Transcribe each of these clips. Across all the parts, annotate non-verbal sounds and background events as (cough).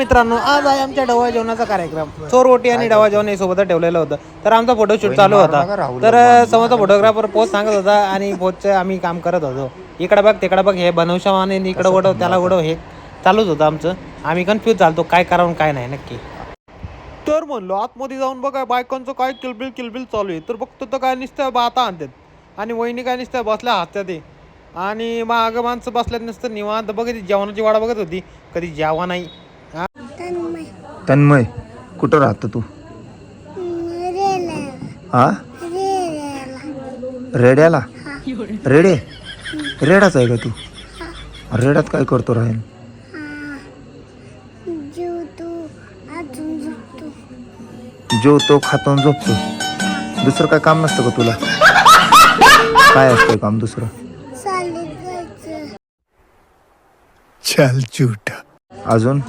मित्रांनो आज आहे आमच्या डवा जेवणाचा कार्यक्रम. चोरवटी आणि डवा जेवण हे सोबत ठेवलेलं होतं. तर आमचा फोटोशूट चालू होता. तर समोरचा फोटोग्राफर पोस्ट सांगत होता आणि पोस्टचं आम्ही काम करत होतो. इकडे बघ तिकडे बघ हे बनवशा आणि इकडे उडव त्याला उडव हे चालूच होतं आमचं. आम्ही कन्फ्यूज झालतो काय करावं काय नाही नक्की. तर म्हणलो आतमध्ये जाऊन बघा बायकांचं काय किलबिल किलबिल चालू आहे. तर बघतो तर काय नुसतं बाता आणतात. आणि वहिनी काय नुसतं बसल्या हात्या ते आणि माग माणसं बसल्यात नुसतं निवांत. बघ ती जेवणाची वाडा बघत होती. कधी जेवा नाही? तन्मय कुठं राहतो तू? हा? रेड्याला. रेडे? रेडाच आहे का तू? रेड्यात काय करतो राहील? जेवतो खातो झोपतो. दुसरं काय काम नसतं का तुला? काय असतं काम दुसरं? चल झूठा अजून?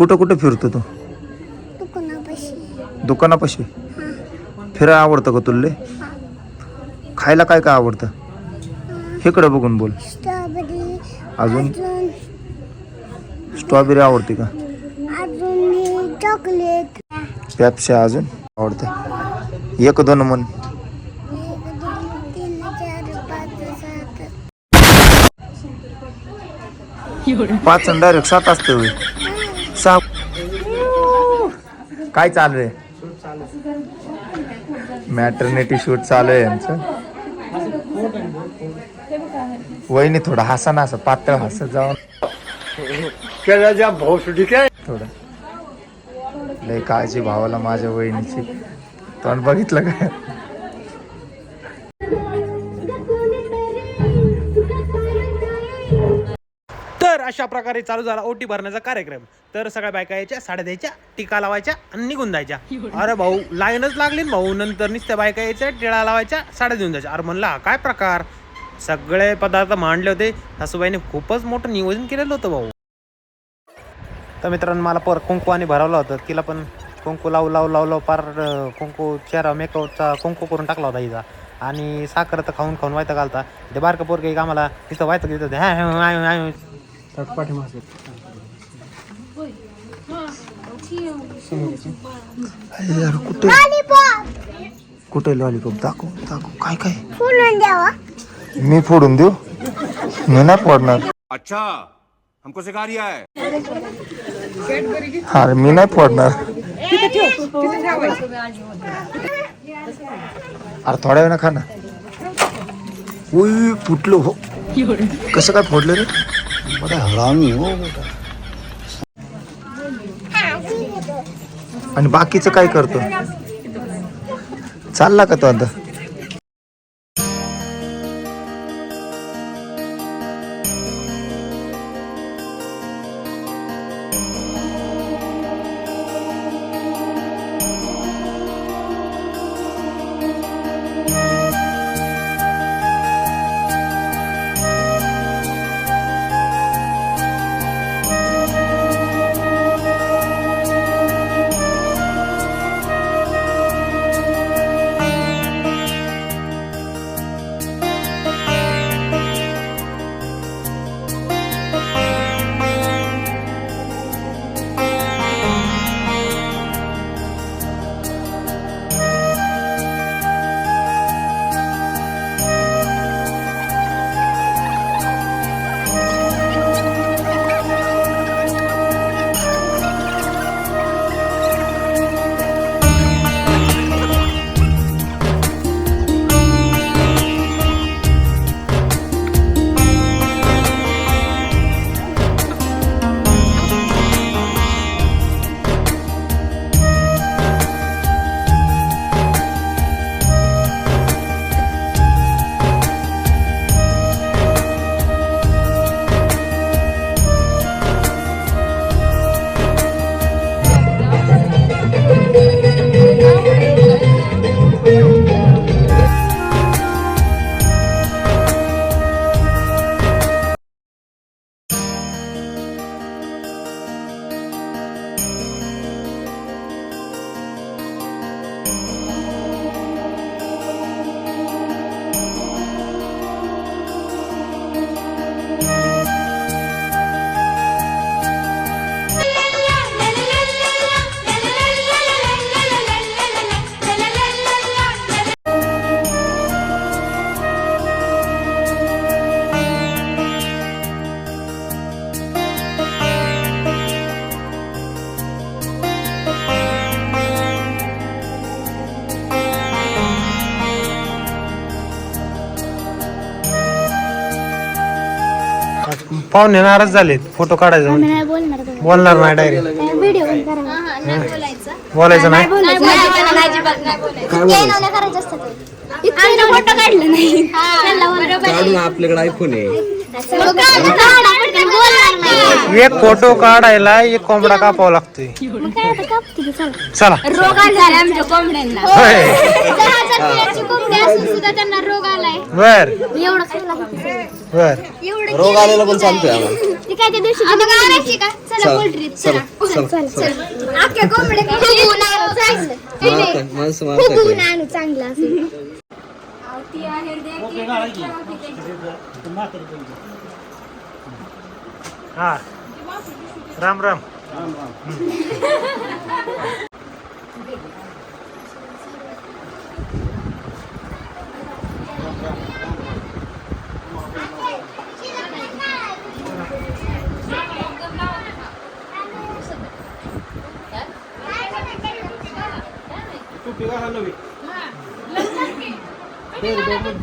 कुठं कुठं फिरतो तू? दुकानापाशी. फिरायला आवडतं का तुला? खायला काय काय आवडतं? इकडं बघून बोल. अजून? स्ट्रॉबेरी आवडते का? अजून चॉकलेट. अजून आवडतं? एक दोन चार पाच डायरेक्ट सात असते सहा काय चालू आहे? मॅटर्निटी शूट चालू आहे यांचं. वहिनी थोडा हसा ना असं पातळ हसत जाऊन. थोडं. लय काळजी भावाला माझ्या वहिनीची. तोंड बघितलं काय अशा प्रकारे चालू झाला ओटी भरण्याचा कार्यक्रम. तर सगळ्या बायका यायच्या साड्या द्यायच्या टीका लावायच्या आणि निघून जायच्या. अरे भाऊ लाईनच लागली भाऊ. नंतर नुसत्या बायका यायच्या टिळा लावायच्या साड्या देऊन जायच्या. अरे म्हणला काय प्रकार? सगळे पदार्थ मांडले होते. सासूबाईने खूपच मोठं नियोजन केलेलं होतं भाऊ. तर मित्रांनो मला पर कुंकू आणि भरवलं होतं. तिला पण कुंकू लावू लावू लावू लावू पार कुंकू चेहरा मेकअपचा कुंकू करून टाकला होता हिचा. आणि साखर तर खाऊन खाऊन व्हायचं घालता. ते बारकं पोरगे एक आम्हाला तिथं व्हायचं देत होते हा हा, हा, हा, हा. अरे यार कुठे कुठे लॉलीपॉप? दाखव दाखव. काय काय? फुलून द्यावा. मी फोडून देऊ? मी नाही फोडणार. अच्छा हमको सिखा रिया है. अरे मी नाही फोडणार. अरे थोड्या वेळा खा ना. उई फुटलो हो. कसं काय फोडलं रे? बरं हरामी हो. आणि बाकीचं काय करतो? चालला का तो आता? पाहुणे नाराज झालेत. फोटो काढायचा. नाही बोलणार नाही डायरेक्ट व्हिडिओ पण करा. बोलायचं. नाही करायचं असतं ते. आम्ही फोटो काढले नाही. काढून आपल्याकडे आयफोन आहे. एक फोटो काढायला एक कोंबडा कापावा लागतोय. चला. चला रोग आमच्या कोंबड्यांना होय. असून सुद्धा त्यांना रोग आलाय बर. एवढं खायला लागतं. बर. एवढं रोग आलेला पण चालतोय आम्हाला. ती काय त्या दिवशी आणायची का चला पोल्ट्री चला. चल चल चल अख्ख्या कोंबड्या फुगवून आणू चांगलं हे नाही, मारताय माणसं मारताय फुगवून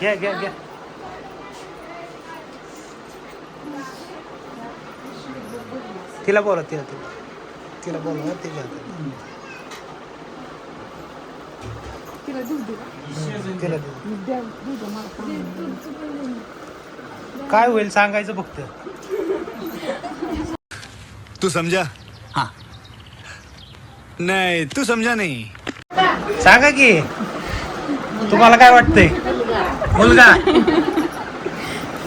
घ्या घ्या घ्या. तिला बोला तिला तिला. तिला बोला तिला. तिला काय होईल सांगायचं फक्त? तू समझा. हाँ. नहीं तू समझा नहीं. सांगा की तुम्हाला काय वाटतंय? मुलगा.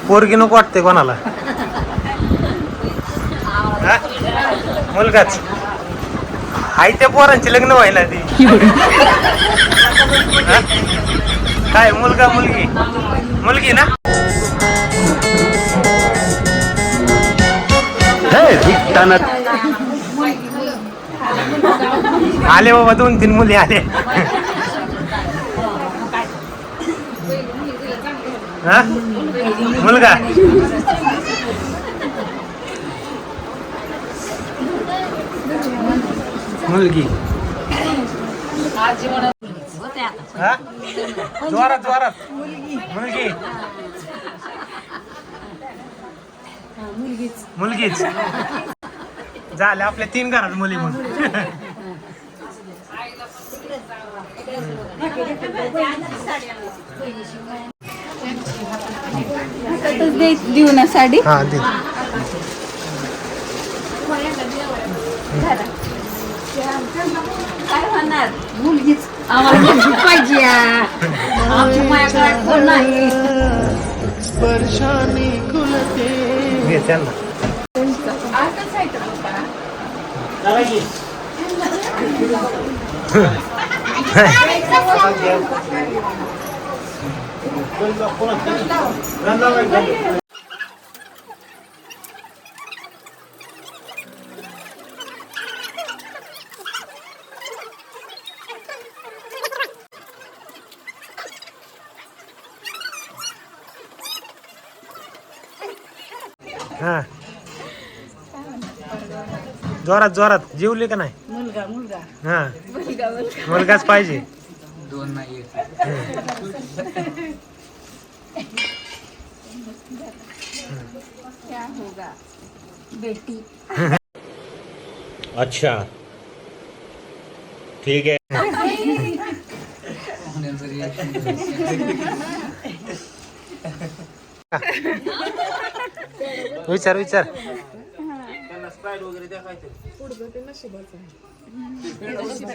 पोरगी नको वाटतंय कोणाला. हा? मुलगाच. आई त्या पोरांची लग्न व्हायला ती हा? काय मुलगा मुलगी? मुलगी ना? आले बाबा दोन तीन मुली आले. हा? मुलगा? मुलगी. हा? जोरात जोरात. मुलगी. मुलगीच. झाले आपल्या तीन घरात मुली म्हणून. देऊ ना साडी. हा दे. काय होणार मुलगीच आम्हाला मुलगी पाहिजे आमच्या माझ्याकडे घे त्यांना. हा। जोरात जोरात. जेवली का नाही? मुलगा मुलगा. हा. मुलगाच पाहिजे. दोन नाही क्या होगा? बेटी. अच्छा. ठीक आहे. (laughs) विचार विचार.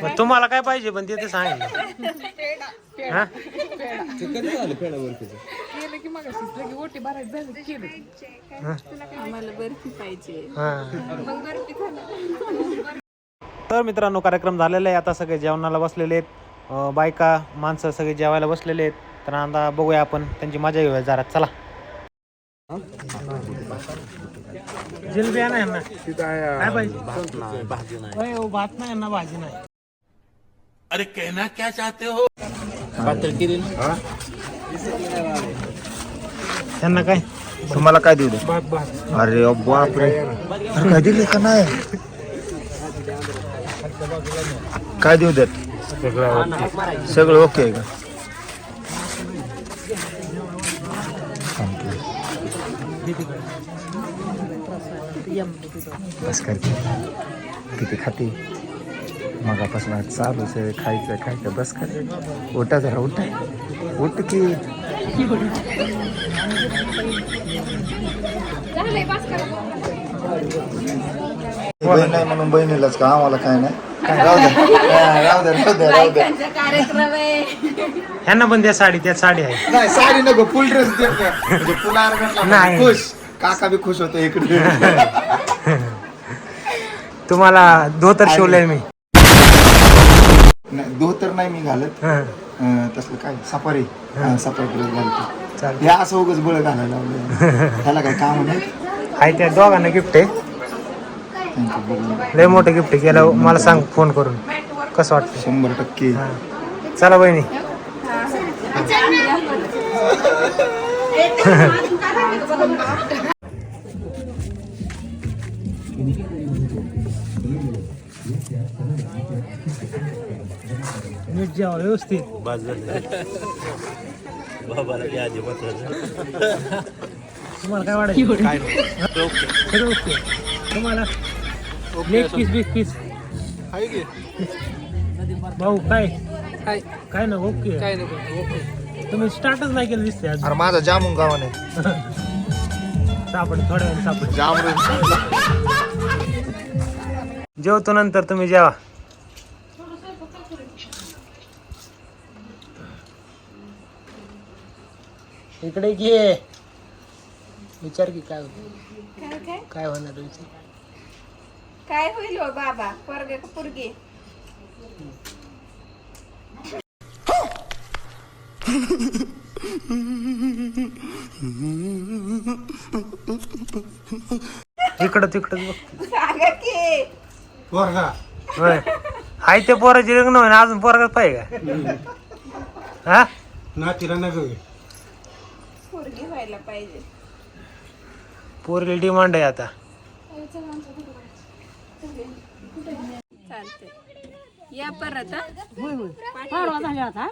मग तुम्हाला काय पाहिजे पण ते तर सांगितलं हा? कधी झालं आम्हाला बर्फी पाहिजे हा. तर मित्रांनो कार्यक्रम झालेला आहे. आता सगळे जेवणाला बसलेले आहेत. अं, बायका माणसं सगळे जेवायला बसलेले आहेत. तर आता बघूया आपण त्यांची मजा घेऊया जरा. चला. जिलबी आहे ना. यांना काय पाहिजे? होय, हो, भात नाही यांना भाजी नाही. त्यांना काय? तुम्हाला काय देऊ दे? भात भात. अरे बापरे. अरे काय दिले का नाही? काय देऊ देत? सगळं ओके. आहे का? बस करते किती खाते? मगापासून आज चालूच आहे खायचं खायचं. बस कर उठा जरा उठा. उठ की. बहीण नाही म्हणून बहिणीलाच का? आम्हाला काय नाही. राहू द्या हा, राहू द्या राहू द्या राहू द्या बायकांचा कार्यक्रम आहे. ह्यांना पण त्या साडी त्या साडी आहे. नाही साडी नको फुल ड्रेस दे म्हणजे नाही. म्हणजे खुश. काका बी खुश होतो इकडे. (laughs) तुम्हाला धोतर शिवलंय मी. नाही, धोतर नाही मी घालत. हं, अं, तसलं काय सफारी. हा, सफारी ड्रेस घालतो. चालतंय. हे असं उगाच बळ घालायला लावलं त्याला काय काम नाही? आहे त्या दोघांना गिफ्ट आहे. थँक्यू बघून लय मोठं गिफ्ट केलं मला सांग फोन करून. कसं वाटतं शंभर टक्के. हा. चला बहिणी. नीट जेवा व्यवस्थित. तुम्हाला काय ओके. तुम्हाला लेग पीस बिग पीस भाऊ काय? काय? ना ओके. काय तुम्ही स्टार्टच नाही केलं दिसते आज अरे माझा जामून गावाने. (laughs) सापड थोड्या वेळ सापड. जामून. जेवतो नंतर तुम्ही जेवा. इकडे घे. विचार की काय होतं? काय काय? काय होणार विचार? काय होईल हो बाबा? पोरगे का पोरगी? इकडं तिकडं बघ. सांगा की. होय. हाय ते पोराची लग्न होईन अजून पोरगाच पाहिजे का? हा? पोरगी व्हायला पाहिजे. पोरगी डिमांड आहे आता. चालते या परत हा? होय होय. पाडवा झाला आता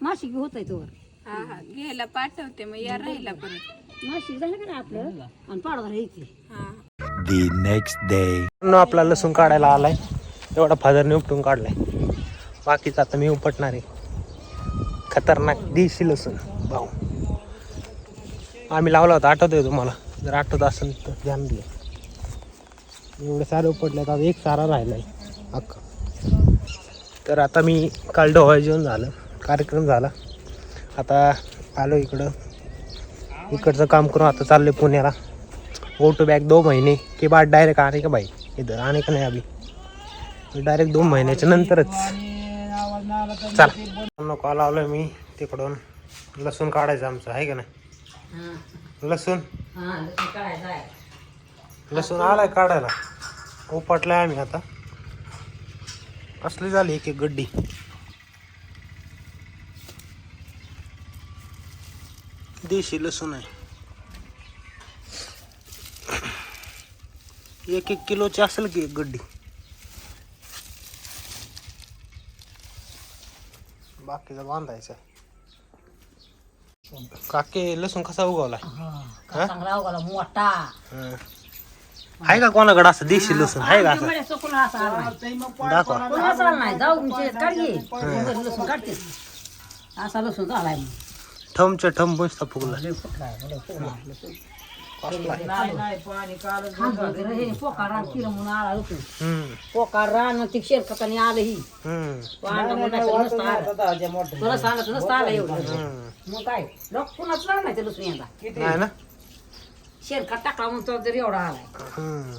मासिक होत आहे तोवर. हा हा. घ्यायला पाठवते मग या राहिला परत. मासिक झालं का नाही आपलं? आणि पाडवा झाला इथे. हा न आपला लसूण काढायला आलाय. एवढा फादरने उपटून काढलाय. बाकीचं आता मी उपटणार आहे. खतरनाक देशी लसूण भाऊ. आम्ही लावला होता आठवतोय तुम्हाला? जर आठवत असेल तर ध्यान दे एवढे सारे उपटले आता एक सारा राहिलाय. तर आता मी काल ढोळा जेवण झालं कार्यक्रम झाला. आता आलो इकडं. इकडचं काम करून आता चाललोय पुण्याला. गो टू बॅक दो महीने. के बाद डायरेक्ट आने का भाई इधर आने का नहीं अभी डायरेक्ट दोन महिन्याच्या नंतरच. चला. कॉल आलोय मी तिकडून. लसूण काढायचं आमचं आहे का नाही? लसूण? लसूण आलाय काढायला. उपटलाय आम्ही आता. असली झाली एक एक गड्डी. देशी लसूण आहे. एक एक किलोची असेल की एक गड्डी. बाकीचा बांधायचा काके लसूण कसा उगवला चांगला उगाला मोठा. आहे का कोणाकडे असं देशी लसूण? आहे का असं. दाखवा. कोणाचा नाही. जाऊ तुमचे काढ घे. घरी लसूण काढते. असा लसूण झालाय मग. ठमच्या ठम बसता फुगला. पोकार रान मग ती शेरखताने आलं ही. तुला सांगत नसतं आलं एवढं. मग काय? लोक लसूण यंदा शेरखत टाकला म्हणून तो जर एवढा आलाय. हम्म